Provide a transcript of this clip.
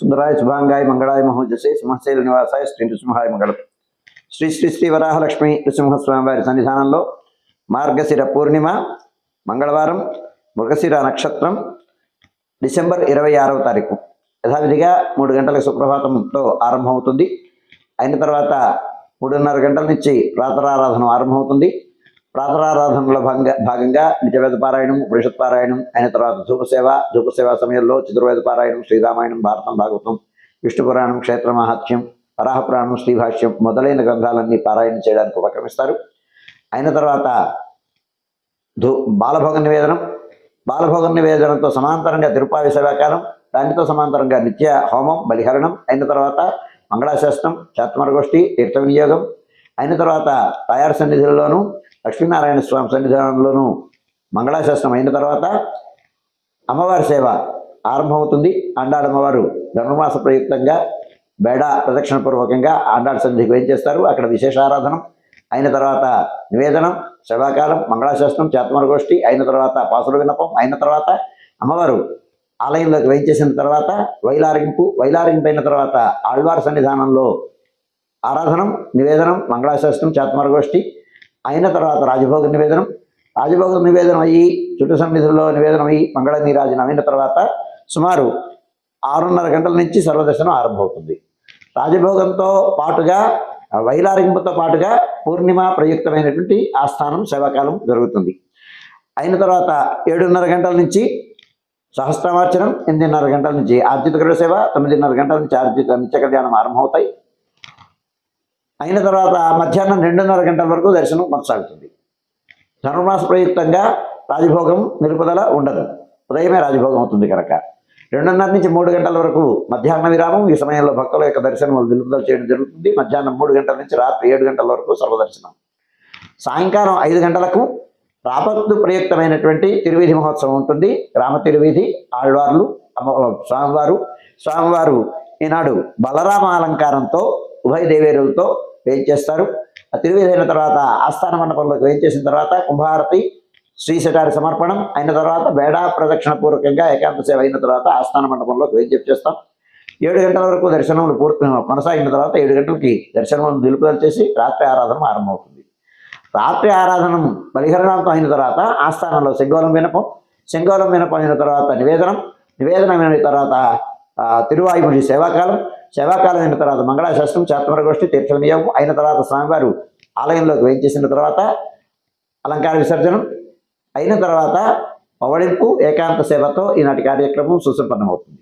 సుందరాయ శుభాంగాయ మంగళాయ మహోజసే సింహశైల నివాసాయ శ్రీ నృసింహాయ మంగళం. శ్రీ శ్రీ శ్రీ వరాహలక్ష్మి నృసింహస్వామి వారి సన్నిధానంలో మార్గశిర పూర్ణిమ మంగళవారం మృగశిర నక్షత్రం డిసెంబర్ ఇరవై ఆరవ తారీఖు. యథావిధిగా మూడు గంటల సుప్రభాతంతో ఆరంభమవుతుంది. అయిన తర్వాత మూడున్నర గంటల నుంచి ప్రాతరారాధన ఆరంభమవుతుంది. ప్రాతరారాధనలో భాగంగా భాగంగా నిత్యవేద పారాయణం ఉపనిషత్ పారాయణం అయిన తర్వాత ధూపసేవ ధూపసేవ సమయంలో చతుర్వేద పారాయణం శ్రీరామాయణం భారతం భాగవతం విష్ణు పురాణం క్షేత్ర మహాత్మ్యం వరాహపురాణం శ్రీభాష్యం మొదలైన గ్రంథాలన్నీ పారాయణం చేయడానికి ఉపక్రమిస్తారు. అయిన తర్వాత ధూ బాలభోగ నివేదనం. బాలభోగ నివేదనంతో సమాంతరంగా తిరుపావి సేవాకాలం దానితో సమాంతరంగా నిత్య హోమం బలిహరణం. అయిన తర్వాత మంగళాశాస్త్రం చాత్మరగోష్ఠి తీర్థ వినియోగం అయిన తర్వాత తయారు సన్నిధుల్లోనూ లక్ష్మీనారాయణ స్వామి సన్నిధానంలోనూ మంగళాశాస్త్రం అయిన తర్వాత అమ్మవారి సేవ ఆరంభమవుతుంది. అండాడమ్మవారు అమ్మవారు ధనుర్మాస ప్రయుక్తంగా బేడ ప్రదక్షిణ పూర్వకంగా సన్నిధికి సన్నిధికి చేస్తారు అక్కడ విశేష ఆరాధనం అయిన తర్వాత నివేదనం శవాకాలం మంగళాశాస్త్రం చాత్మరగోష్ఠి అయిన తర్వాత పాసుల విన్నపం అయిన తర్వాత అమ్మవారు ఆలయంలోకి వేయించేసిన తర్వాత వైలారింపు వైలారింపు అయిన తర్వాత ఆళ్వార్ సన్నిధానంలో ఆరాధనం నివేదనం మంగళాశాస్త్రం చాత్మరగోష్ఠి అయిన తర్వాత రాజభోగ నివేదనం. రాజభోగ నివేదనం అయ్యి చుట్టు సన్నిధుల్లో నివేదనం అయ్యి మంగళ నీరాజనం అయిన తర్వాత సుమారు ఆరున్నర గంటల నుంచి సర్వదర్శనం ఆరంభమవుతుంది. రాజభోగంతో పాటుగా వైలారింపుతో పాటుగా పూర్ణిమ ప్రయుక్తమైనటువంటి ఆస్థానం సేవాకాలం జరుగుతుంది. అయిన తర్వాత ఏడున్నర గంటల నుంచి సహస్రమార్చనం ఎనిమిదిన్నర గంటల నుంచి ఆర్జిత గృహ సేవ తొమ్మిదిన్నర గంటల నుంచి ఆర్జిత నిత్య కళ్యాణం ఆరంభమవుతాయి. అయిన తర్వాత మధ్యాహ్నం రెండున్నర గంటల వరకు దర్శనం కొనసాగుతుంది. ధనుర్మాస ప్రయుక్తంగా రాజభోగం నిలుపుదల ఉండదు. ఉదయమే రాజభోగం అవుతుంది కనుక. రెండున్నర నుంచి మూడు గంటల వరకు మధ్యాహ్న విరామం ఈ సమయంలో భక్తుల యొక్క దర్శనం నిలుపుదల చేయడం జరుగుతుంది. మధ్యాహ్నం మూడు గంటల నుంచి రాత్రి ఏడు గంటల వరకు సర్వదర్శనం. సాయంకాలం ఐదు గంటలకు రాపత్తు ప్రయుక్తమైనటువంటి తిరువీధి మహోత్సవం ఉంటుంది. రామ తిరువీధి ఆళ్వార్లు అమ్మ స్వామివారు. స్వామివారు ఈనాడు బలరామ అలంకారంతో ఉభయ దేవేరులతో వేయించేస్తారు ఆ తిరువీధి అయిన తర్వాత ఆస్థాన మండపంలోకి వేయించేసిన తర్వాత కుంభారతి శ్రీశటారి సమర్పణం అయిన తర్వాత బేడా ప్రదక్షిణ పూర్వకంగా ఏకాంత సేవ అయిన తర్వాత ఆస్థాన మండపంలోకి వేయించేపు చేస్తాం. ఏడు గంటల వరకు దర్శనములు పూర్తి కొనసాగిన తర్వాత ఏడు గంటలకి దర్శనం నిలుపుదల చేసి రాత్రి ఆరాధన ఆరంభమవుతుంది. రాత్రి ఆరాధనం బలిహరణంతో అయిన తర్వాత ఆస్థానంలో శంగోలం వినపం శంగోలం వినపం అయిన తర్వాత నివేదనం నివేదనం అయిన తర్వాత ఆ, సేవాకాలం సేవాకాలం అయిన తర్వాత మంగళాశాస్త్రం చాత్మరగోష్ఠి తీర్థ వినియోగం అయిన తర్వాత స్వామివారు ఆలయంలోకి వేయించేసిన తర్వాత అలంకార విసర్జనం అయిన తర్వాత పవళింపు ఏకాంత సేవతో ఈనాటి కార్యక్రమం సుసంపన్నమవుతుంది.